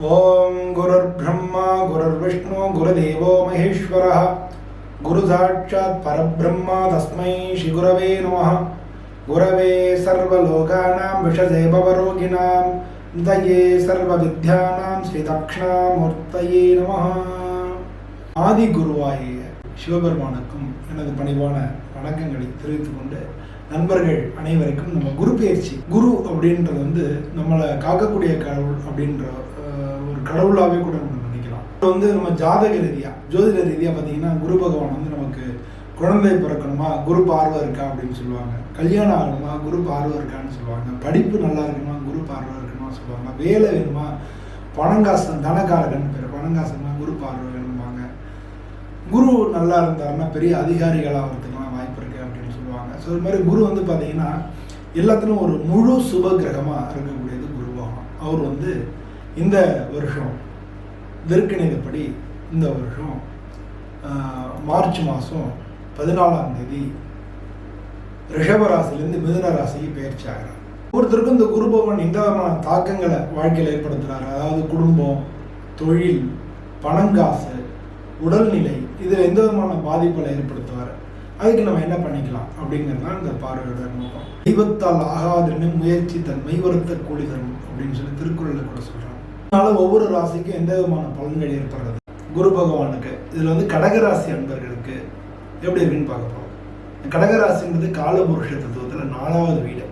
ஓம் குருர் பிரம்மா குருர் விஷ்ணு குருதேவோ மகேஸ்வர. குரு சாட்சாத் பரபிரம்மா தஸ்மை ஸ்ரீகுரவே நம குரவே சர்வலோகானாம் விஷதே பவரோகிணாம் தயே சர்வ வித்யானாம் ஸ்ரீ தக்ஷணாமூர்த்தயே நம ஆதி குருவாய சிவபெருமானுக்கும் எனது பணிவான வணக்கங்களை தெரிவித்துக் கொண்டு நண்பர்கள் அனைவருக்கும் நம்ம குரு பயிற்சி குரு அப்படின்றது வந்து நம்மளை காக்கக்கூடிய கடவுள் அப்படின்ற கடவுளாகவே கூட நம்ம நினைக்கலாம். இது வந்து நம்ம ஜாதக ரீதியா ஜோதிட ரீதியா பார்த்தீங்கன்னா குரு பகவான் வந்து நமக்கு குழந்தை பிறக்கணுமா குரு பார்வை இருக்கா அப்படின்னு சொல்லுவாங்க. கல்யாணம் ஆகணுமா குரு பார்வை இருக்கான்னு சொல்லுவாங்க. படிப்பு நல்லா இருக்கணுமா குரு பார்வை இருக்கணுமா சொல்லுவாங்க. வேலை வேணுமா பணங்காசன் தனகாரகன் பேர் பணங்காசன்னா குரு பார்வை வேணுமாங்க குரு நல்லா இருந்தாருன்னா பெரிய அதிகாரிகளாக வரதுக்கெல்லாம் வாய்ப்பு இருக்கு அப்படின்னு சொல்லுவாங்க. ஸோ இது மாதிரி குரு வந்து பார்த்தீங்கன்னா எல்லாத்துலையும் ஒரு முழு சுப கிரகமாக இருக்கக்கூடியது குரு பகவான். அவர் வந்து இந்த வருஷம் விற்கணிதப்படி இந்த வருஷம் மார்ச் மாதம் பதினாலாம் தேதி ரிஷப ராசியிலேருந்து மிதுன ராசிக்கு பயிற்சி ஆகிறார். ஒருத்தருக்கும் இந்த குரு பகவான் எந்த விதமான தாக்கங்களை வாழ்க்கையில் ஏற்படுத்துகிறார் அதாவது குடும்பம் தொழில் பணங்காசு உடல்நிலை இதில் எந்த விதமான பாதிப்புகளை ஏற்படுத்துவார்? அதுக்கு நம்ம என்ன பண்ணிக்கலாம் அப்படிங்கிறது தான் இந்த பார்வையோட நோக்கம். தெய்வத்தால் ஆகாதுன்னு முயற்சி தன் மெய்வருத்த கூலி தரும் அப்படின்னு சொல்லி திருக்குறளில் கூட சொல்கிறாங்க அதனால ஒவ்வொரு ராசிக்கும் எந்த விதமான பலன்கள் ஏற்படுறது? குரு பகவானுக்கு. இதில் வந்து கடகராசி அன்பர்களுக்கு எப்படி இருக்குன்னு பார்க்க போகிறோம் கடகராசின்றது காலபுருஷ தத்துவத்தில் நாலாவது வீடு.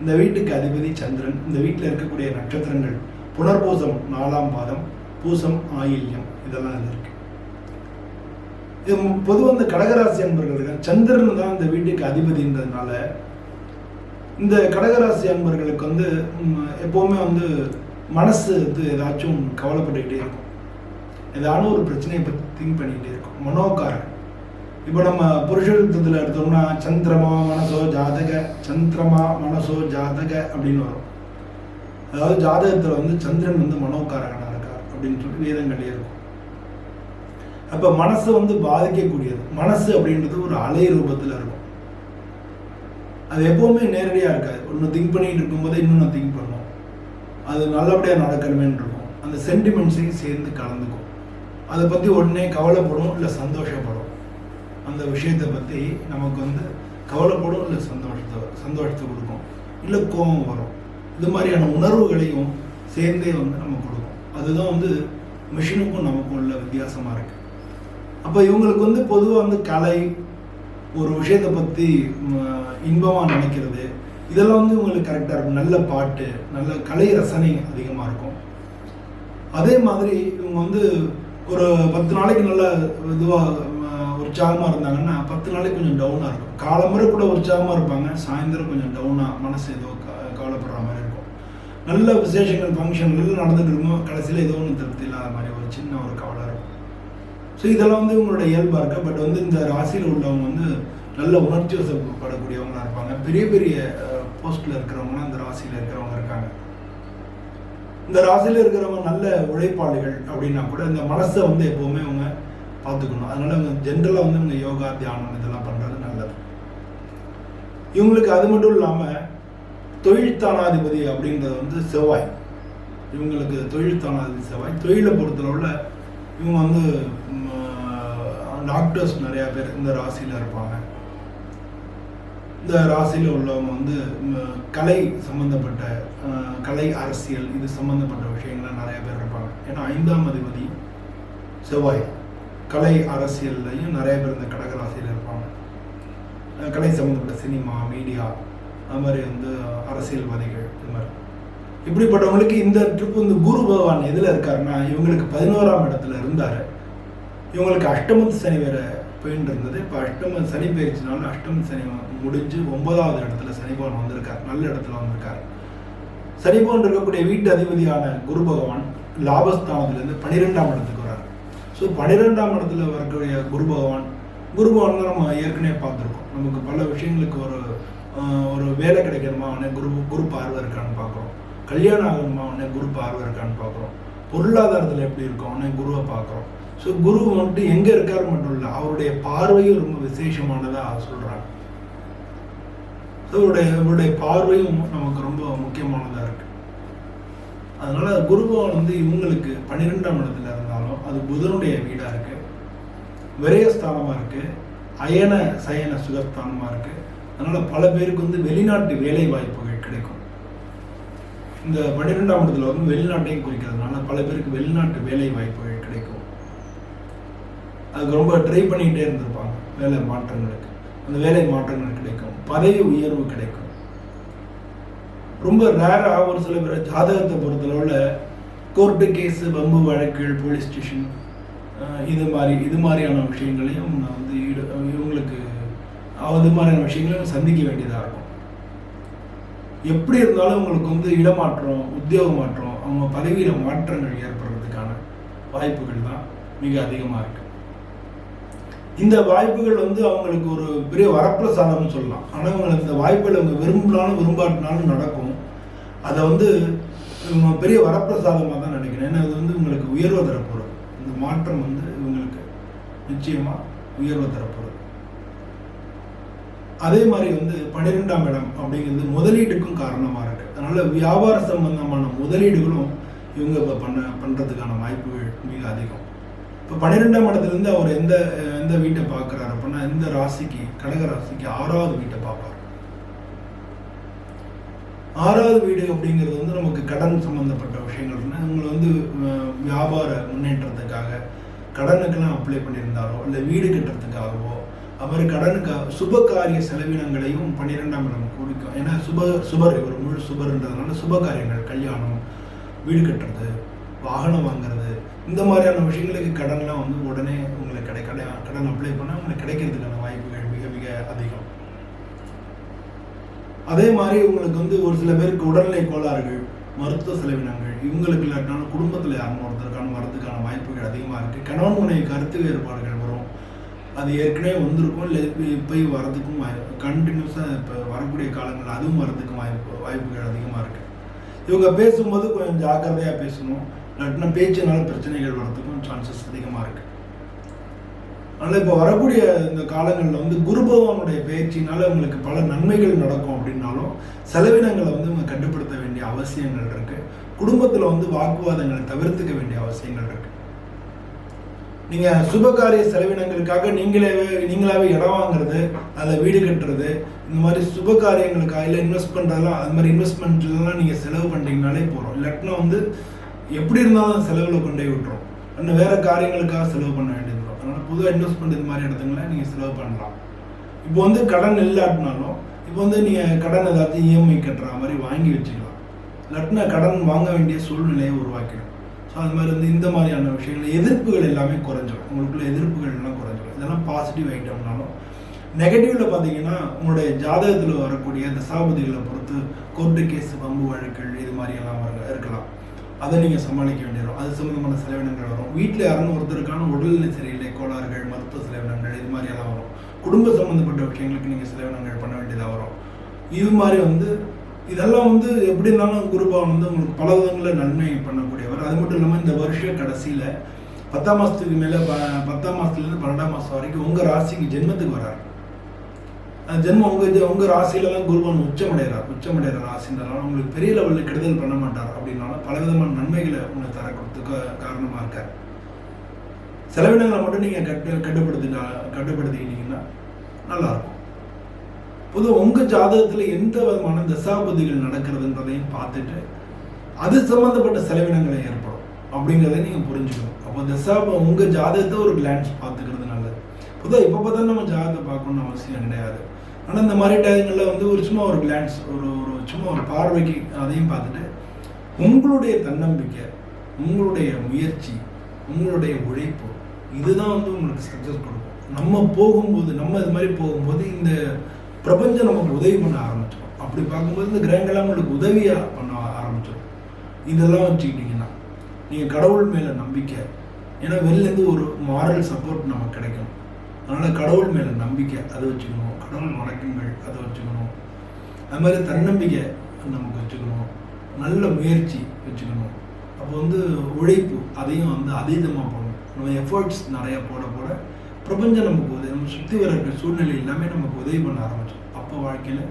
இந்த வீட்டுக்கு அதிபதி சந்திரன் இந்த வீட்டில் இருக்கக்கூடிய நட்சத்திரங்கள் புனர்பூசம் நாலாம் பாதம் பூசம் ஆயில்யம் இதெல்லாம் இதுல இருக்கு. இது பொதுவாக இந்த கடகராசி அன்பர்களுக்கு சந்திரன் தான் இந்த வீட்டுக்கு அதிபதின்றதுனால இந்த கடகராசி அன்பர்களுக்கு வந்து எப்போவுமே வந்து மனசு வந்து ஏதாச்சும் கவலைப்பட்டுக்கிட்டே இருக்கும். ஏதான ஒரு பிரச்சனையை பற்றி திங்க் பண்ணிக்கிட்டே இருக்கும். மனோகாரன். இப்போ நம்ம புருஷத்தில் எடுத்தோம்னா சந்திரமா மனசோ ஜாதக சந்திரமா மனசோ ஜாதக அப்படின்னு வரும். அதாவது ஜாதகத்தில் வந்து சந்திரன் வந்து மனோகாரகனாக இருக்கார் அப்படின்னு சொல்லி வேதங்களே இருக்கும். அப்போ மனசு வந்து பாதிக்கக்கூடியது. மனசு அப்படின்றது ஒரு அலை ரூபத்தில் இருக்கும். அது எப்பவுமே நேரடியாக இருக்காது. ஒன்று திங்க் பண்ணிட்டு இருக்கும்போது இன்னொன்று திங்க் பண்ணும். அது நல்லபடியாக நடக்கணுமேன்னு இருக்கும் அந்த சென்டிமெண்ட்ஸையும் சேர்ந்து கலந்துக்கும். அதை பற்றி உடனே கவலைப்படும் இல்லை சந்தோஷப்படும் அந்த விஷயத்தை பற்றி நமக்கு வந்து கவலைப்படும் இல்லை சந்தோஷத்தை சந்தோஷத்தை கொடுக்கும். இல்லை கோபம் வரும். இது மாதிரியான உணர்வுகளையும் சேர்ந்தே வந்து நம்ம கொடுக்கும். அதுதான் வந்து மிஷினுக்கும் நமக்கும் உள்ள வித்தியாசமாக இருக்குது அப்போ இவங்களுக்கு வந்து பொதுவாக வந்து கலை ஒரு விஷயத்தை பற்றி இன்பமாக நினைக்கிறது இதெல்லாம் வந்து உங்களுக்கு கரெக்டாக இருக்கும். நல்ல பாட்டு நல்ல கலை ரசனை அதிகமாக இருக்கும். அதே மாதிரி இவங்க வந்து ஒரு பத்து நாளைக்கு நல்ல இதுவாக உற்சாகமாக இருந்தாங்கன்னா பத்து நாளைக்கு கொஞ்சம் டவுனாக இருக்கும். காலம்பரை கூட உற்சாகமாக இருப்பாங்க. சாயந்தரம் கொஞ்சம் டவுனாக மனசு ஏதோ க- கவலைப்படுற மாதிரி இருக்கும். நல்ல விசேஷங்கள் ஃபங்க்ஷன்கள் நடந்துட்டு இருக்கும் கடைசியில் ஏதோ ஒன்று திருப்தி இல்லாத மாதிரி ஒரு சின்ன ஒரு கவலை இருக்கும். ஸோ இதெல்லாம் வந்து இவங்களோட இயல்பாக இருக்குது பட் வந்து இந்த ராசியில் உள்ளவங்க வந்து நல்ல உணர்ச்சி வசப்படக்கூடியவங்களாக இருப்பாங்க. பெரிய பெரிய போஸ்டில் இருக்கிறவங்களாம் இந்த ராசியில் இருக்கிறவங்க இருக்காங்க. இந்த ராசியில் இருக்கிறவங்க நல்ல உழைப்பாளிகள் அப்படின்னா கூட இந்த மனசை வந்து எப்போவுமே அவங்க பார்த்துக்கணும். அதனால இவங்க ஜென்ரலாக வந்து இவங்க யோகா தியானம் இதெல்லாம் பண்ணுறது நல்லது. இவங்களுக்கு அது மட்டும் இல்லாமல் தொழில்தானாதிபதி அப்படின்றது வந்து செவ்வாய். இவங்களுக்கு தொழில்தானாதிபதி செவ்வாய். தொழிலை பொறுத்தளவில் இவங்க வந்து டாக்டர்ஸ் நிறையா பேர் இந்த ராசியில் இருப்பாங்க. இந்த ராசியில் உள்ளவங்க வந்து கலை சம்மந்தப்பட்ட கலை அரசியல் இது சம்மந்தப்பட்ட விஷயங்கள்லாம் நிறைய பேர் இருப்பாங்க. ஏன்னா ஐந்தாம் அதிபதி செவ்வாய் கலை அரசியல்லையும் நிறைய பேர் இந்த கடக ராசியில் இருப்பாங்க. கலை சம்மந்தப்பட்ட சினிமா மீடியா அது மாதிரி வந்து அரசியல்வாதிகள் இது மாதிரி. இப்படிப்பட்டவங்களுக்கு இந்த ட்ரிப் வந்து குரு பகவான் எதில் இருக்காருன்னா இவங்களுக்கு பதினோராம் இடத்துல இருந்தார். இவங்களுக்கு அஷ்டமத்து சனி வேறு போயின்னு இருந்தது இப்போ அஷ்டம சனி பயிற்சினாலும் அஷ்டம சனி முடிஞ்சு ஒன்பதாவது இடத்துல சனி பகவான் வந்திருக்கார். நல்ல இடத்துல வந்திருக்கார். சனி பகவான் இருக்கக்கூடிய வீட்டு அதிபதியான குரு பகவான் லாபஸ்தானத்திலேருந்து பன்னிரெண்டாம் இடத்துக்கு வரார் ஸோ பன்னிரெண்டாம் இடத்துல வரக்கூடிய குரு பகவான் குரு பகவான் தான் நம்ம ஏற்கனவே பார்த்துருக்கோம். நமக்கு பல விஷயங்களுக்கு ஒரு ஒரு வேலை கிடைக்கணுமா? உடனே குரு குரு பார்வை இருக்கான்னு பார்க்குறோம். கல்யாணம் ஆகணுமா? உடனே குரு பார்வை இருக்கான்னு பார்க்குறோம். பொருளாதாரத்தில் எப்படி இருக்கும்? உடனே குருவை பார்க்குறோம். ஸோ குரு வந்துட்டு எங்கே இருக்காரு மட்டும் இல்லை அவருடைய பார்வையும் ரொம்ப விசேஷமானதாக சொல்கிறாங்க ஸோ அவருடைய அவருடைய பார்வையும் நமக்கு ரொம்ப முக்கியமானதாக இருக்குது அதனால் குருபவன் வந்து இவங்களுக்கு பன்னிரெண்டாம் இடத்துல இருந்தாலும் அது புதனுடைய வீடாக இருக்குது விரயஸ்தானமாக இருக்குது அயன சயன சுகஸ்தானமாக இருக்குது அதனால் பல பேருக்கு வந்து வெளிநாட்டு வேலை வாய்ப்புகள் கிடைக்கும். இந்த பன்னிரெண்டாம் இடத்துல வந்து வெளிநாட்டையும் குறிக்கிறதுனால பல பேருக்கு வெளிநாட்டு வேலை வாய்ப்புகள் அதுக்கு ரொம்ப ட்ரை பண்ணிக்கிட்டே இருந்திருப்பாங்க. வேலை மாற்றங்களுக்கு. அந்த வேலை மாற்றங்கள் கிடைக்கும். பதவி உயர்வு கிடைக்கும். ரொம்ப ரேராக ஒரு சில பேர் ஜாதகத்தை பொறுத்தளவில் கோர்ட்டு கேஸு பம்பு வழக்குகள் போலீஸ் ஸ்டேஷன் இது மாதிரி இது மாதிரியான விஷயங்களையும் நான் வந்து ஈடு இவங்களுக்கு அது மாதிரியான விஷயங்களையும் சந்திக்க வேண்டியதாக இருக்கும். எப்படி இருந்தாலும் உங்களுக்கு வந்து இடமாற்றம் உத்தியோக மாற்றம் அவங்க பதவியில் மாற்றங்கள் ஏற்படுறதுக்கான வாய்ப்புகள் தான் மிக அதிகமாக இருக்குது இந்த வாய்ப்புகள் வந்து அவங்களுக்கு ஒரு பெரிய வரப்பிரசாதம்னு சொல்லலாம். ஆனால் அவங்களுக்கு இந்த வாய்ப்புகள் அவங்க விரும்பினாலும் விரும்பாட்டினாலும் நடக்கும். அதை வந்து இவங்க பெரிய வரப்பிரசாதமாக தான் நினைக்கிறேன். ஏன்னா அது வந்து உங்களுக்கு உயர்வை தரப்போகிறது இந்த மாற்றம் வந்து இவங்களுக்கு நிச்சயமாக உயர்வை தரப்போகிறது அதே மாதிரி வந்து பன்னிரெண்டாம் இடம் அப்படிங்கிறது முதலீடுக்கும் காரணமாக இருக்குது அதனால் வியாபார சம்பந்தமான முதலீடுகளும் இவங்க இப்போ பண்ண பண்ணுறதுக்கான வாய்ப்புகள் மிக அதிகம். இப்போ பன்னிரெண்டாம் இடத்துலேருந்து அவர் எந்த எந்த வீட்டை பார்க்குறாரு அப்படின்னா எந்த ராசிக்கு கடக ராசிக்கு ஆறாவது வீட்டை பார்ப்பார். ஆறாவது வீடு அப்படிங்கிறது வந்து நமக்கு கடன் சம்மந்தப்பட்ட விஷயங்கள்னா உங்களை வந்து வியாபார முன்னேற்றத்துக்காக கடனுக்கெல்லாம் அப்ளை பண்ணியிருந்தாரோ? இல்லை வீடு கட்டுறதுக்காகவோ? அவர் கடனுக்கு சுப காரிய செலவினங்களையும் பன்னிரெண்டாம் இடம் குறிக்கும் ஏன்னா சுப சுபர் இவர் முழு சுபர்ன்றதுனால சுப காரியங்கள் கல்யாணம் வீடு கட்டுறது வாகனம் வாங்குறது இந்த மாதிரியான விஷயங்களுக்கு கடன்லாம் வந்து உடனே உங்களுக்கு கிடை கடன் கடன் அப்ளை பண்ணால் உங்களுக்கு கிடைக்கிறதுக்கான வாய்ப்புகள் மிக மிக அதிகம். அதே மாதிரி உங்களுக்கு வந்து ஒரு சில பேருக்கு உடல்நிலை கோளாறுகள் மருத்துவ செலவினங்கள் இவங்களுக்கு இல்லாட்டினாலும் குடும்பத்தில் யாரும் ஒருத்தருக்கான வரதுக்கான வாய்ப்புகள் அதிகமாக இருக்குது கணவன் மனைவி கருத்து வேறுபாடுகள் வரும். அது ஏற்கனவே வந்திருக்கும் இல்லை இப்போயும் வரதுக்கும் வாய்ப்பு கண்டினியூஸாக இப்போ வரக்கூடிய காலங்கள் அதுவும் வரதுக்கும் வாய்ப்பு வாய்ப்புகள் அதிகமாக இருக்குது இவங்க பேசும்போது கொஞ்சம் ஜாக்கிரதையாக பேசணும். இல்லாட்டினா பேச்சுனால பிரச்சனைகள் வரத்துக்கும் சான்சஸ் அதிகமாக இருக்குது அதனால் இப்போ வரக்கூடிய இந்த காலங்களில் வந்து குரு பகவானுடைய பயிற்சினால உங்களுக்கு பல நன்மைகள் நடக்கும் அப்படின்னாலும் செலவினங்களை வந்து இவங்க கட்டுப்படுத்த வேண்டிய அவசியங்கள் இருக்கு. குடும்பத்தில் வந்து வாக்குவாதங்களை தவிர்த்துக்க வேண்டிய அவசியங்கள் இருக்குது நீங்க சுபகாரிய செலவினங்களுக்காக நீங்களே நீங்களாவே இடம் வாங்குறது அதில் வீடு கட்டுறது இந்த மாதிரி சுப காரியங்களுக்காக இல்லை இன்வெஸ்ட் பண்ணுறதெல்லாம் அது மாதிரி இன்வெஸ்ட்மெண்ட்லாம் நீங்கள் செலவு பண்ணிட்டீங்கனாலே போகிறோம் இல்லாட்டினா வந்து எப்படி இருந்தாலும் செலவில் கொண்டே விட்டுரும். இன்னும் வேறு காரியங்களுக்காக செலவு பண்ண வேண்டியது வரும் அதனால் புதுவாக இன்வெஸ்ட்மெண்ட் இது மாதிரி இடத்துங்கள நீங்கள் செலவு பண்ணலாம். இப்போ வந்து கடன் இல்லாட்டினாலும் இப்போ வந்து நீங்கள் கடன் ஏதாச்சும் இஎம்ஐ கட்டுற மாதிரி வாங்கி வச்சுக்கலாம். இல்லாட்டினா கடன் வாங்க வேண்டிய சூழ்நிலையை உருவாக்கிடும். ஸோ அது மாதிரி வந்து இந்த மாதிரியான விஷயங்கள் எதிர்ப்புகள் எல்லாமே குறைஞ்சிடும் உங்களுக்குள்ள எதிர்ப்புகள் எல்லாம் குறைஞ்சிடும் இதெல்லாம் பாசிட்டிவ் ஐட்டம்னாலும் நெகட்டிவில் பார்த்தீங்கன்னா உங்களுடைய ஜாதகத்தில் வரக்கூடிய தசாபதிகளை பொறுத்து கோர்ட்டு கேஸ் பம்பு வழக்குகள் இது மாதிரி எல்லாம் வர இருக்கலாம். அதை நீங்கள் சமாளிக்க வேண்டியிடும் அது சம்மந்தமான செலவினங்கள் வரும். வீட்டில் யாரும் ஒருத்தருக்கான உடல்நிலை சரியில்லை கோளாறுகள் மருத்துவ செலவினங்கள் இது மாதிரியெல்லாம் வரும். குடும்ப சம்மந்தப்பட்ட விஷயங்களுக்கு நீங்கள் செலவினங்கள் பண்ண வேண்டியதாக வரும். இது மாதிரி வந்து இதெல்லாம் வந்து எப்படி இருந்தாலும் குருபவன் வந்து உங்களுக்கு பல விதங்களில் நன்மை பண்ணக்கூடியவர். அது மட்டும் இல்லாமல் இந்த வருஷ கடைசியில் பத்தாம் மாதத்துக்கு மேலே ப பத்தாம் மாதத்துலேருந்து பன்னெண்டாம் மாதம் வரைக்கும் உங்கள் ராசிக்கு ஜென்மத்துக்கு வராரு. ஜென்மம் உங்க இது- உங்க ராசியில தான் குருபவன் உச்சமடைகிறார் உச்சமடைகிற ராசின்றனால உங்களுக்கு பெரிய லெவலில் கெடுதல் பண்ண மாட்டார். அப்படின்னாலும் பலவிதமான நன்மைகளை உங்களுக்கு தர கொடுத்துக்க காரணமா இருக்கார். செலவினங்களை மட்டும் நீங்க கட்டு கட்டுப்படுத்திட்டா கட்டுப்படுத்திக்கிட்டீங்கன்னா நல்லா இருக்கும் பொதுவாக உங்க ஜாதகத்துல எந்த விதமான தசாபதிகள் நடக்கிறதுன்றதையும் பார்த்துட்டு அது சம்மந்தப்பட்ட செலவினங்களை ஏற்படும். அப்படிங்கிறத நீங்கள் புரிஞ்சுக்கணும். அப்போ தசாப உங்கள் ஜாதகத்தை ஒரு கிளான்ஸ் பார்த்துக்கிறது நல்லது. பொதுவாக இப்போ பார்த்தா நம்ம ஜாதகத்தை பார்க்கணும்னு அவசியம் கிடையாது. ஆனால் இந்த மாதிரி டயங்களில் வந்து ஒரு சும்மா ஒரு கிளான்ஸ் ஒரு ஒரு சும்மா ஒரு பார்வைக்கு அதையும் பார்த்துட்டு உங்களுடைய தன்னம்பிக்கை உங்களுடைய முயற்சி உங்களுடைய உழைப்பு இதுதான் வந்து உங்களுக்கு சக்ஸஸ் கொடுக்கும். நம்ம போகும்போது நம்ம இது மாதிரி போகும்போது இந்த பிரபஞ்சம் நமக்கு உதவி பண்ண ஆரம்பிச்சிடும். அப்படி பார்க்கும்போது இந்த கிரகங்கள்லாம் உங்களுக்கு உதவியாக பண்ண ஆரம்பிச்சிடும். இதெல்லாம் வச்சுக்கிட்டிங்கன்னா நீங்கள் கடவுள் மேலே நம்பிக்கை ஏன்னா வெளிலேருந்து ஒரு மாரல் சப்போர்ட் நமக்கு கிடைக்கும். அதனால் கடவுள் மேலே நம்பிக்கை அதை வச்சுக்கணும். கடவுள் வணக்கங்கள் அதை வச்சுக்கணும். அது மாதிரி தன்னம்பிக்கை நமக்கு வச்சுக்கணும். நல்ல முயற்சி வச்சுக்கணும். அப்போ வந்து உழைப்பு அதையும் வந்து அதீதமாக போடணும். நம்ம எஃபர்ட்ஸ் நிறையா போட போட பிரபஞ்சம் நமக்கு உதவி நம்ம சுற்றி வர இருக்கிற சூழ்நிலை எல்லாமே நமக்கு உதவி பண்ண ஆரம்பிச்சோம் அப்போ வாழ்க்கையில்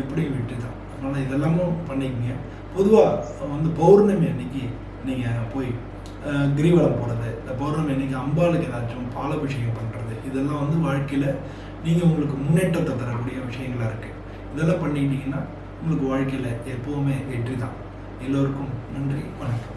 எப்படி வெற்றி தான் அதனால் இதெல்லாமும் பண்ணிக்கங்க. பொதுவாக வந்து பௌர்ணமி அன்னைக்கு நீங்கள் போய் கிரிவலம் போகிறது இந்த பௌர்ணமி அன்னைக்கு அம்பாளுக்கு ஏதாச்சும் பாலாபிஷேகம் பண்ணுறது இதெல்லாம் வந்து வாழ்க்கையில் நீங்கள் உங்களுக்கு முன்னேற்றத்தை தரக்கூடிய விஷயங்களாக இருக்குது இதெல்லாம் பண்ணிக்கிட்டீங்கன்னா உங்களுக்கு வாழ்க்கையில் எப்போவுமே வெற்றி தான் எல்லோருக்கும் நன்றி வணக்கம்.